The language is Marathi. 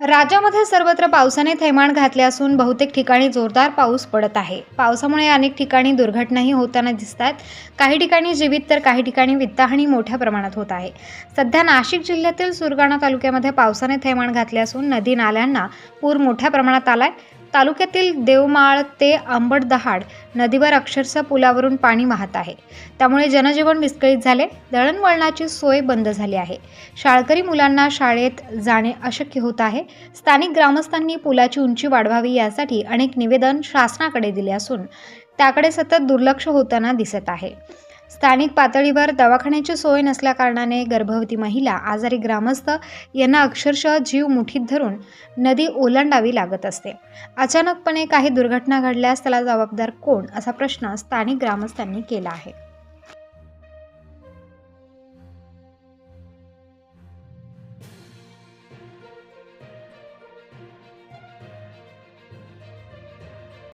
राज्यामध्ये सर्वत्र पावसाने थैमान घातले असून बहुतेक ठिकाणी जोरदार पाऊस पडत आहे. पावसामुळे अनेक ठिकाणी दुर्घटनाही होताना दिसत आहेत काही ठिकाणी जीवित तर काही ठिकाणी वित्तहानी मोठ्या प्रमाणात होत आहे. सध्या नाशिक जिल्ह्यातील सुरगाणा तालुक्यामध्ये पावसाने थैमान घातले असून नदी नाल्यांना पूर मोठ्या प्रमाणात आलाय. तालुक्यातील देवमाळ ते आंबटदहाड नदीवर अक्षरशः पुलावरून पाणी वाहत आहे. त्यामुळे जनजीवन विस्कळीत झाले. दळणवळणाची सोय बंद झाली आहे. शाळकरी मुलांना शाळेत जाणे अशक्य होत आहे. स्थानिक ग्रामस्थांनी पुलाची उंची वाढवावी यासाठी अनेक निवेदन शासनाकडे दिले असून त्याकडे सतत दुर्लक्ष होताना दिसत आहे. स्थानिक पातळीवर दवाखान्याची सोय नसल्याकारणाने गर्भवती महिला आजारी ग्रामस्थ यांना अक्षरशः जीव मुठीत धरून नदी ओलांडावी लागत असते. अचानकपणे काही दुर्घटना घडल्यास त्याला जबाबदार कोण? असा प्रश्न स्थानिक ग्रामस्थांनी केला आहे.